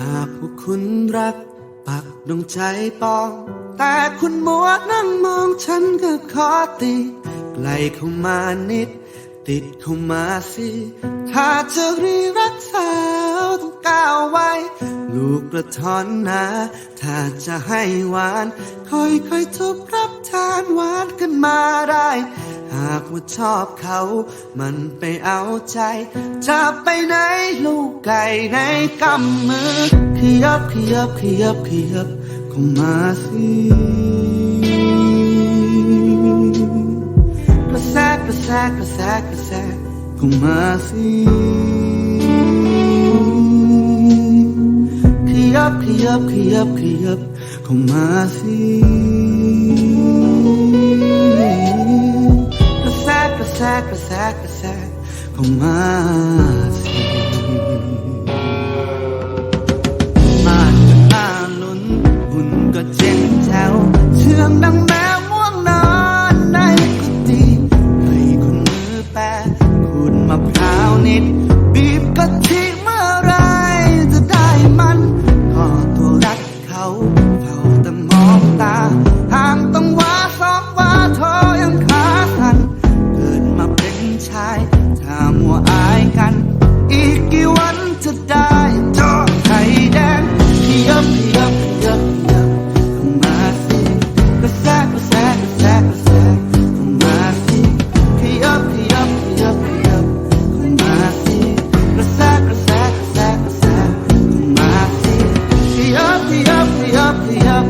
หากพวกคุณรัก ปักดวงใจปอง แต่คุณมัวนั่งมองฉันก็ขอตีไกลเข้ามานิด ติดเข้ามาสิ ถ้าจะรีรักสาวต้องก้าวไว้ ลูกกระท้อนนะถ้าจะให้หวาน ค่อยๆทุบรับทานหวานกันมาได้ หากว่าชอบเขา มันไปเอาใจ จะไปไหนลูกไก่ในกำมือ ขยับขยับขยับขยับเข้ามาสิกระแสกกระแสกกระแสกกระแสเข้ามาสิขยับขยับขยับขยับเข้ามาสิ sad, sad ของมาสิมาจนมาลุ้นหุ่นก็เจ๋งแถว มัวอายกัน อีกกี่วันจะได้จอไข่แดงเพียบเพียบเพียบเพียบเข้ามาสิกระแสกระแสกระแสกระแสเข้ามาสิเพียบเพียบเพียบเพียบเข้ามาสิกระแสกระแสกระแสกระแสเข้ามาสิเพียบเพียบเพียบเพียบ